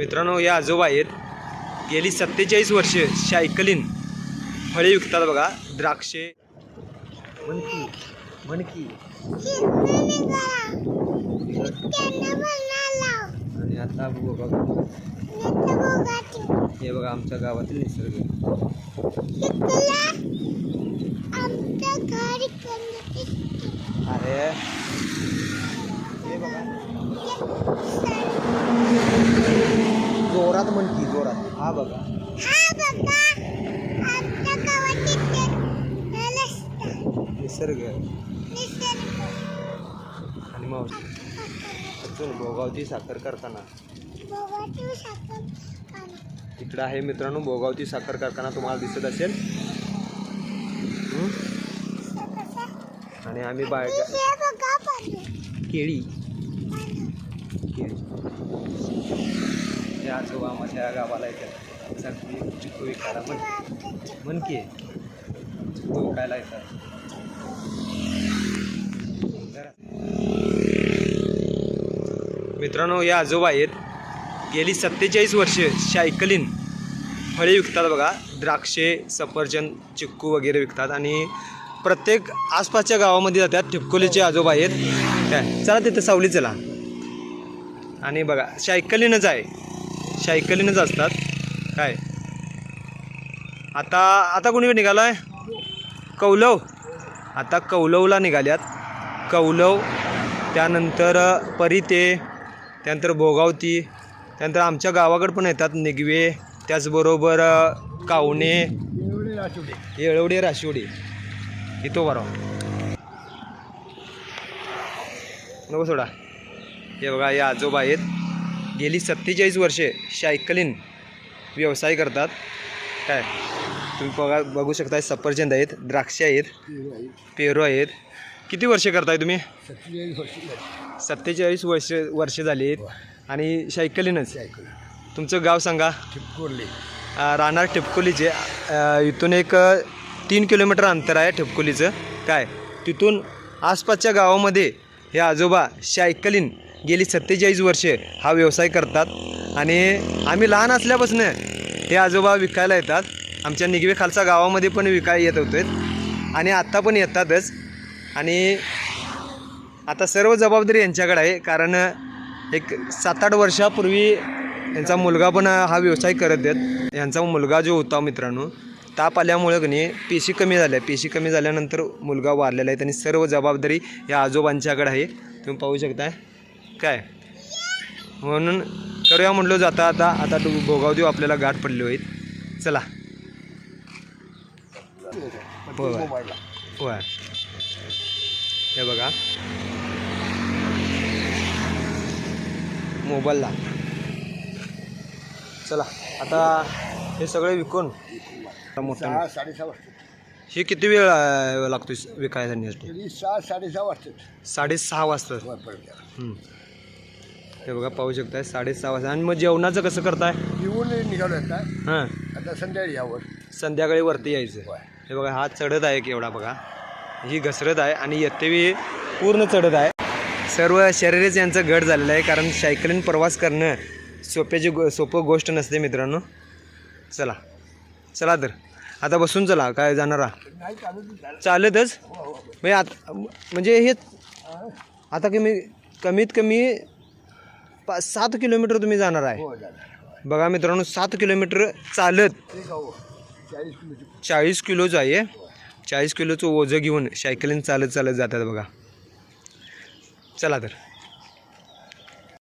मित्रांनो या आजोबा आहेत. गेली सत्तेचाळीस वर्ष सायकलीन फळे विकतात बघा द्राक्षे. म्हणकी म्हणकी आणि आता बघा. हे बघा आमच्या गावातील निसर्ग. अरे. हे बघा. जोरात म्हणकी जोरात. हा बघा. निसर्ग. आणि मावशी. अजून भोगावती साखर करताना इकडं आहे मित्रांनो भोगावती साखर कारखाना तुम्हाला दिसत असेल? आणि आम्ही बाहेर केळी. केळी. हे आजोबा माझ्या गावाला येतात सगळी चिकू विकायला म्हण म्हण की चिकू विकायला येतात? मित्रांनो या आजोबा आहेत. गेली सत्तेचाळीस वर्षे सायकलीन फळे विकतात बघा. द्राक्षे सफरचंद चिक्कू वगैरे विकतात आणि प्रत्येक आसपासच्या गावामध्ये जातात ठिपकोलीचे आजोबा आहेत. काय चला तिथं सावली चला. आणि बघा सायकलीनंच आहे. सायकलीनंच असतात. काय? आता आता कोणी निघाला आहे कौलव. आता कौलवला निघाल्यात. कौलव त्यानंतर परिते त्यानंतर भोगावती त्यानंतर आमच्या गावाकडे पण येतात निगवे त्याचबरोबर कावणे येळवडे राशिवडे. येतो बरं नको सोडा. हे बघा हे आजोबा आहेत. गेली सत्तेचाळीस वर्षे सायकलीन व्यवसाय करतात. काय? तुम्ही बघा बघू शकताय सफरचंद आहेत द्राक्षे आहेत पेरू आहेत. किती वर्ष करताय तुम्ही? सत्तेचाळीस वर्ष वर्ष झाली आहेत आणि सायकलीनच तुमचं गाव सांगा. अ, राहणार ठिपकोलीचे. इथून एक तीन किलोमीटर अंतर आहे ठिपकोलीचं. काय? तिथून आसपासच्या गावामध्ये हे आजोबा सायकलीन गेली सत्तेचाळीस वर्षे हा व्यवसाय करतात. आणि आम्ही लहान असल्यापासून हे आजोबा विकायला येतात. आमच्या निगवे गावामध्ये पण विकायला येत होते. आणि आत्ता पण येतातच. आणि आता सर्व जबाबदारी यांच्याकडे आहे. कारण एक सात आठ वर्षापूर्वी यांचा मुलगा पण हा व्यवसाय करत आहेत. यांचा मुलगा जो होता मित्रांनो ताप आल्यामुळं की नाही पेशी कमी झाल्या. पेशी कमी झाल्यानंतर मुलगा वारलेला आहे आणि सर्व जबाबदारी या आजोबांच्याकडे आहे. तुम्ही पाहू शकताय काय? म्हणून करूया म्हटलं जाता आता. आता तू भोगावदेव आपल्याला गाठ पडले होईल चला. होय. हे बघा. मोबाईलला. चला. आता हे सगळे विकून मोठं सहा साडेसहा वाजता. हे किती वेळ अं, लागतो तरी सहा साडेसहा वाजतात साडेसहा वाजता. हं. हे बघा पाहू शकताय साडेसहा वाजता. आणि मग जेवणाचं कसं करताय? येऊन निघालो आता. हां. आता संध्याकाळी यावर संध्याकाळी वरती यायचं. हे बघा हा चढत आहे केवढा बघा. ही घसरत आहे आणि येतेवी पूर्ण चढत आहे. सर्व शरीरच यांचं घट झालेलं आहे कारण सायकलीन प्रवास करणं सोप्याची गो सोपं गोष्ट नसते मित्रांनो. चला. चला तर. आता बसून चला काय जाणारा चालतच. म्हणजे आता म्हणजे हे आता कमी कमीत कमी पाच सात किलोमीटर तुम्ही जाणार आहे. हो झालं बघा मित्रांनो सात किलोमीटर चालत. चाळीस किलोचं आहे. चाळीस किलोचं ओझं घेऊन सायकलीन चालत चालत जातात बघा. चला तर.